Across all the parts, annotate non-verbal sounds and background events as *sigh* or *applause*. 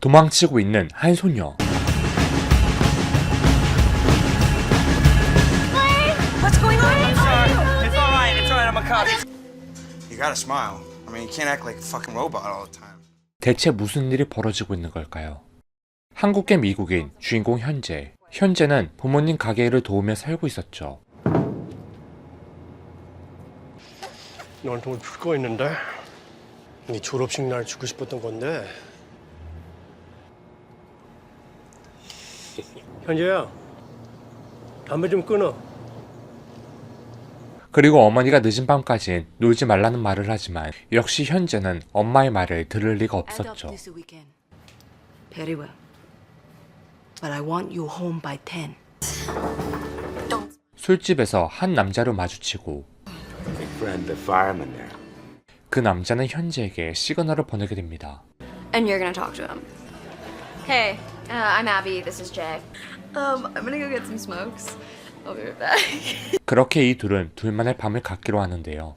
도망치고 있는 한 소녀. What's going on? It's all right. It's all right. I'm a cop. You gotta smile. I mean, you can't act like a fucking robot all the time. 대체 무슨 일이 벌어지고 있는 걸까요? 한국계 미국인 주인공 현재. 현재는 부모님 가게를 도우며 살고 있었죠. 너한테 오늘 줄거 있는데 네 졸업식 날 주고 싶었던 건데 현재야 담배 좀 끊어 그리고 어머니가 늦은 밤까지 놀지 말라는 말을 하지만 역시 현재는 엄마의 말을 들을 리가 없었죠. Very well. But I want you home by 10. 술집에서 한 남자로 마주치고. 그 남자는 현재에게 시그널을 보내게 됩니다. And you're gonna talk to him. Hey, uh, I'm Abby. This is Jay. Um, I'm gonna go get some smokes. I'll be right back. *laughs* 그렇게 이 둘은 둘만의 밤을 갖기로 하는데요.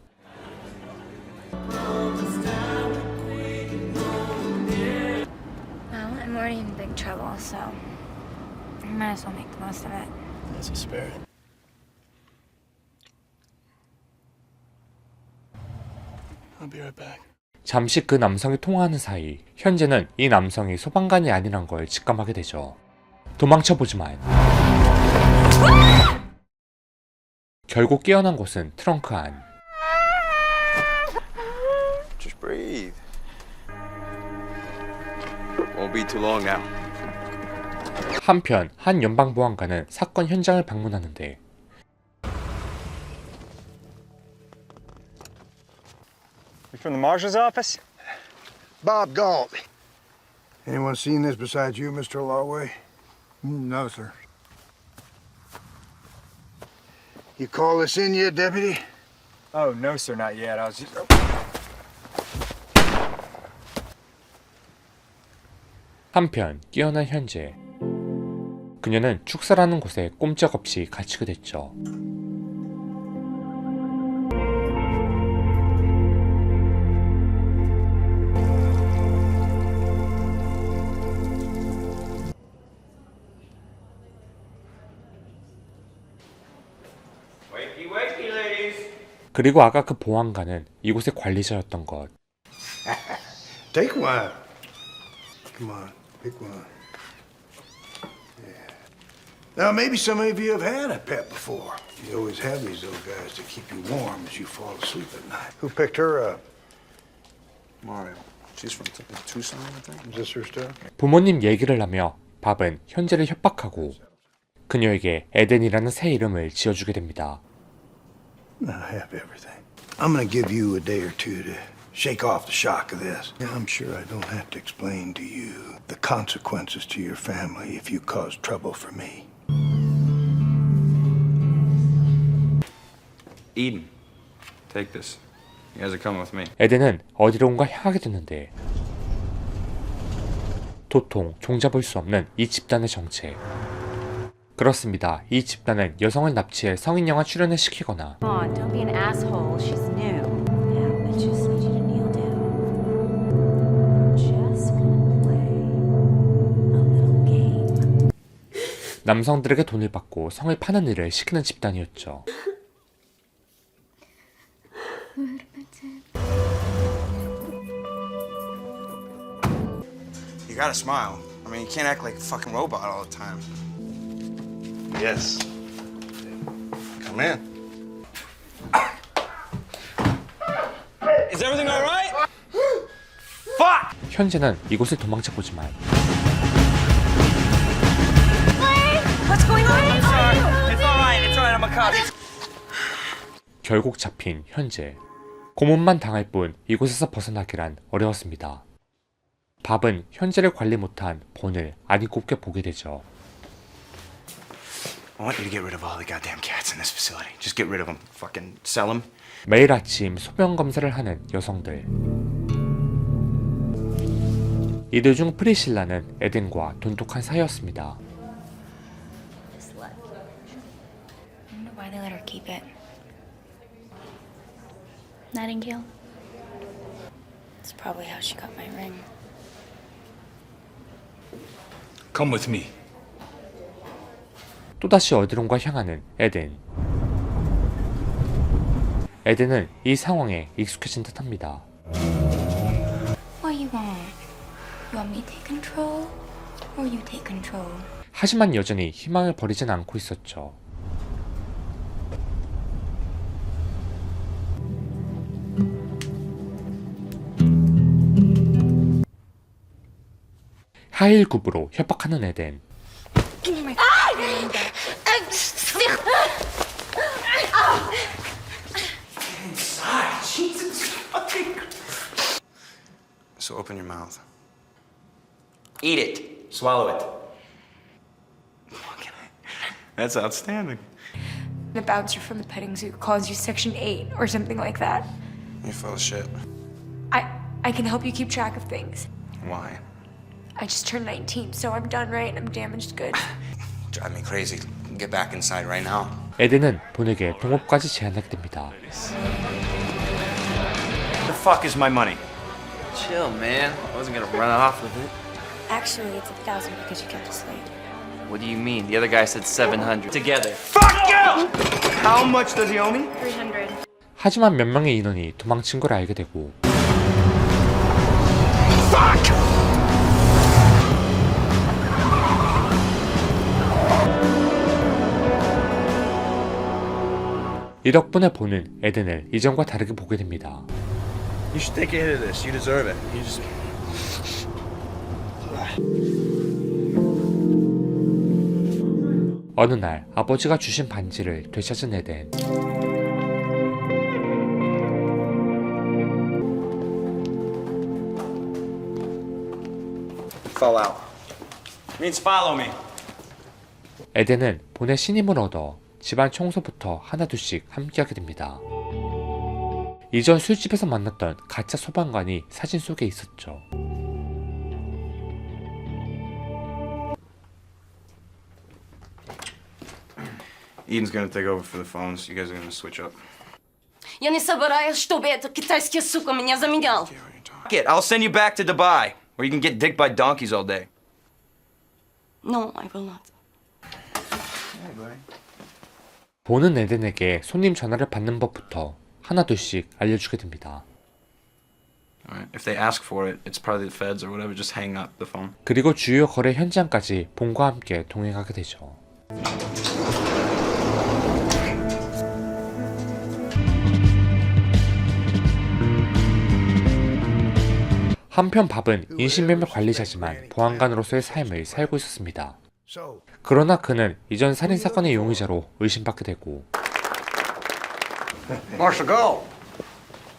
Well, I'm already in big trouble, so I might as well make the most of it. That's a spirit I'll be right back 잠시 그 남성이 통화하는 사이 현재는 이 남성이 소방관이 아니란 걸 직감하게 되죠. 도망쳐보지만 결국 깨어난 곳은 트렁크 안. Just breathe. Won't be too long now. 한편 한 연방 보안관은 사건 현장을 방문하는데 from the marshal's office? Bob Galt. Anyone seen this besides you, Mr. Lawway? No, sir. You call this in yet, deputy? Oh no, sir, not yet. I was just. 한편 깨어난 현재 그녀는 축사라는 곳에 꼼짝없이 갇히게 됐죠. 그리고 아까 그 보안관은 이곳의 관리자였던 것. Take one. Come on, pick one. Yeah. Now, maybe some of you have had a pet before. You always have these little guys to keep you warm as you fall asleep at night. Who picked her up? Mario. She's from Tucson, I think. Is this her stuff? 부모님 얘기를 하며 밥은 현재를 협박하고 그녀에게 에덴이라는 새 이름을 지어주게 됩니다. I have everything. I'm gonna give you a day or two to shake off the shock of this. I'm sure I don't have to explain to you the consequences to your family if you cause trouble for me. Eden, take this. You guys are coming with me. 에덴은 어디론가 향하게 됐는데 도통 종잡을 수 없는 이 집단의 정체. 그렇습니다. 이 집단은 여성을 납치해 성인 영화 출연을 시키거나 Come on, don't be an asshole. She's new. Yeah, I just need you to kneel down. Just gonna play a little game. 남성들에게 돈을 받고 성을 파는 일을 시키는 집단이었죠. You gotta smile. I mean, you can't act like a fucking robot all the time. Yes. Come in. Is everything all right? 현재는 이곳을 도망쳐 보지만 What's going on? Sorry. It's all right. It's all right. I'm a cop. 결국 잡힌 현재. 고문만 당할 뿐 이곳에서 벗어나기란 어려웠습니다. 밥은 현재를 관리 못한 본을 아니 곱게 보게 되죠. I want you to get rid of all the goddamn cats in this facility. Just get rid of them. Fucking sell them. 매일 아침 소변 검사를 하는 여성들. 이들 중 프리실라는 에덴과 돈독한 사이였습니다. This left. I wonder why they let her keep it. Nightingale? That's probably how she got my ring. Come with me. 또다시 어디론가 향하는 에덴. 에덴은 이 상황에 익숙해진 듯합니다. What you want? You want me to take control? Or you take control? 하지만 여전히 희망을 버리진 않고 있었죠. 하일 굽으로 협박하는 에덴. So open your mouth. Eat it. Swallow it. That's outstanding. The bouncer from the petting zoo calls you Section 8 or something like that. You're full of shit. I I can help you keep track of things. Why? I just turned 19, so I'm done right. I'm damaged good. *laughs* Drive me crazy. Get back inside right now. 에덴은 본에게 동업까지 제안하게 됩니다. The fuck is my money? Chill, man. I wasn't gonna run off with it. Actually, it's a thousand because you kept us late. What do you mean? The other guy said 700. Together. Fuck you! How much does he owe me? 300. 하지만 몇 명의 인원이 도망친 걸 알게 되고 이 덕분에 보는 에덴을 이전과 다르게 보게 됩니다. You should take a hit of this. You deserve it. You just. 어느 날 아버지가 주신 반지를 되찾은 에덴. Fall out. Means follow me. 에덴은 본의 신임을 얻어 집안 청소부터 하나둘씩 함께하게 됩니다. 이전 술집에서 만났던 가짜 소방관이 사진 속에 있었죠. Eden's gonna take over for the phones. You guys are gonna switch up. Я не собираюсь, чтобы этот китайский сука меня заменял. Fuck it. I'll send you back to Dubai, where you can get dick by donkeys all day. No, I will not. 보는 에덴에게 손님 전화를 받는 법부터 하나둘씩 알려주게 됩니다. All right. If they ask for it, it's probably the feds or whatever. Just hang up the phone. 그리고 주요 거래 현장까지 본과 함께 동행하게 되죠. 한편 밥은 인신매매 관리자지만 보안관으로서의 삶을 살고 있었습니다. So, 그러나 그는 이전 살인 사건의 용의자로 의심받게 되고 Marshal Gall.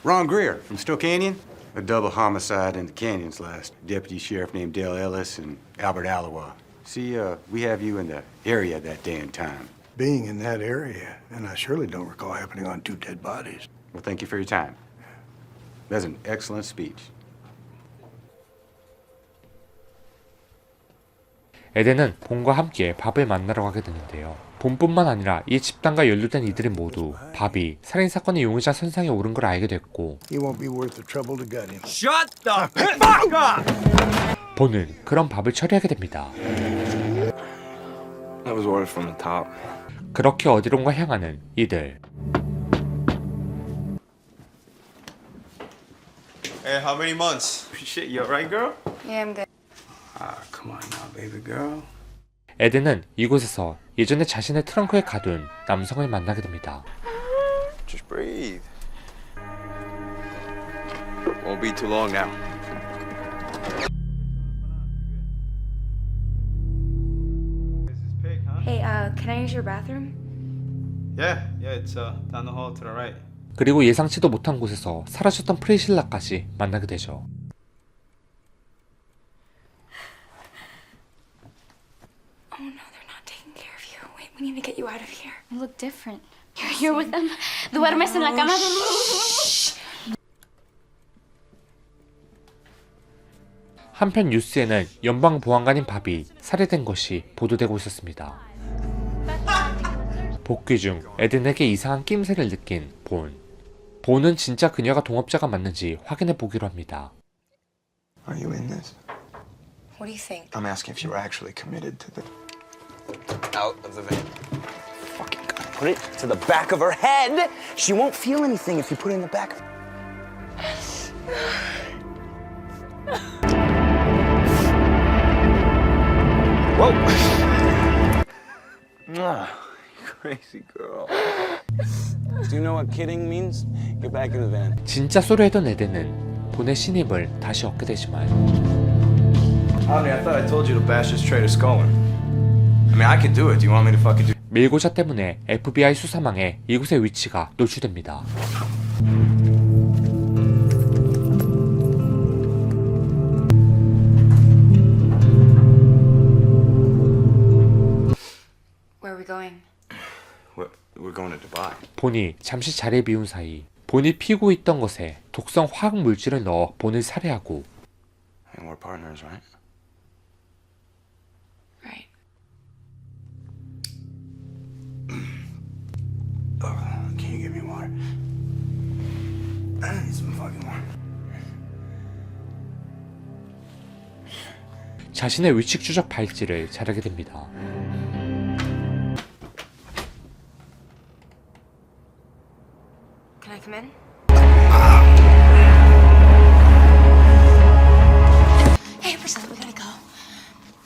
Ron Greer from Still Canyon. A double homicide in the canyons last. Deputy Sheriff named Dale Ellis and Albert Allowa. See, uh, we have you in the area that day and time. being in that area, and I surely don't recall happening on two dead bodies. Well, thank you for your time. That's an excellent speech. 에덴은 본과 함께 밥을 만나러 가게 되는데요. 본뿐만 아니라 이 집단과 연루된 이들이 모두 밥이 살인 사건의 용의자 선상에 오른 걸 알게 됐고 He won't be worth the trouble to gut him. Shut the fuck up! 본은 그런 밥을 처리하게 됩니다. That was ordered from the top. 그렇게 어디론가 향하는 이들. Hey, how many months? Shit, you alright, girl? Yeah, I'm good. Ah, come on now, baby girl. 에덴은 이곳에서 예전에 자신의 트렁크에 가둔 남성을 만나게 됩니다. Just breathe. Won't be too long now. Hey, uh, can I use your bathroom? Yeah, yeah, it's uh, down the hall to the right. 그리고 예상치도 못한 곳에서 사라졌던 프리실라까지 만나게 되죠. Oh no, they're not taking care of you. Wait, we need to get you out of here. You look different. You're here with them. Duermes en la cama. 한편 뉴스에는 연방 보안관인 밥이 살해된 것이 보도되고 있었습니다. 복귀 중 에덴에게 이상한 낌새를 느낀 본. 본은 진짜 그녀가 동업자가 맞는지 확인해 보기로 합니다. Are you in this? What do you think? I'm asking if you were actually committed to the. Out of the van. Fucking God. Put it to the back of her head. She won't feel anything if you put it in the back of Whoa! Ah, crazy girl. Do you know what kidding means? Get back in the van. 진짜 소리했던 에덴은 본의 신임을 다시 얻게 되지만 Omni, I thought I told you to bash this traitor Scullin. I mean, I could do it. Do you want me to fucking do 밀고자 때문에 FBI 수사망에 이곳의 위치가 노출됩니다. Where are we going? We're, we're going to Dubai. 본이 잠시 자리에 비운 사이 본이 피고 있던 것에 독성 화학 물질을 넣어 본을 살해하고 And we're partners, right? Right. Oh, can you give me water? I need some fucking water. 자신의 위식 추적 발찌를 자르게 됩니다. Can I come in? Hey, Priscilla, we gotta go.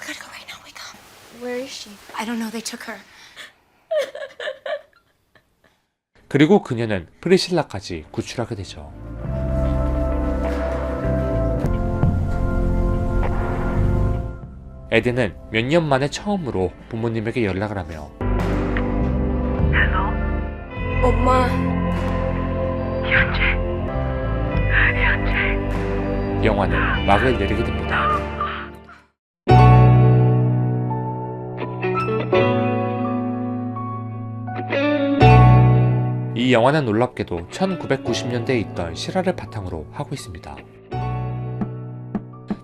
We gotta go right now. Wake up. Where is she? I don't know. They took her. 그리고 그녀는 프리실라까지 구출하게 되죠. 에덴은 몇 년 만에 처음으로 부모님에게 연락을 하며 엄마. 영화는 막을 내리게 됩니다. 이 영화는 놀랍게도 1990년대에 있던 실화를 바탕으로 하고 있습니다.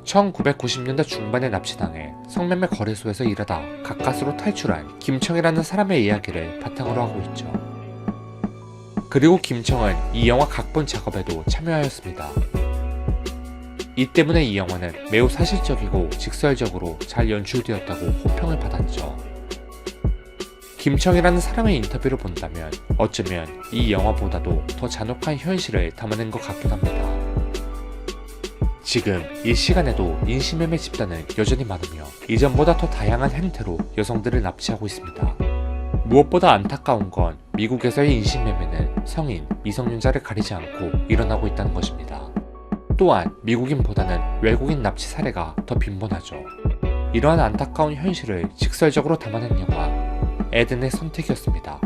1990년대 중반에 납치당해 성매매 거래소에서 일하다 가까스로 탈출한 김청이라는 사람의 이야기를 바탕으로 하고 있죠. 그리고 김청은 이 영화 각본 작업에도 참여하였습니다. 이 때문에 이 영화는 매우 사실적이고 직설적으로 잘 연출되었다고 호평을 받았죠. 김청이라는 사람의 인터뷰를 본다면 어쩌면 이 영화보다도 더 잔혹한 현실을 담아낸 것 같기도 합니다. 지금 이 시간에도 인신매매 집단은 여전히 많으며 이전보다 더 다양한 행태로 여성들을 납치하고 있습니다. 무엇보다 안타까운 건 미국에서의 인신매매는 성인, 미성년자를 가리지 않고 일어나고 있다는 것입니다. 또한 미국인보다는 외국인 납치 사례가 더 빈번하죠. 이러한 안타까운 현실을 직설적으로 담아낸 영화 에덴의 선택이었습니다.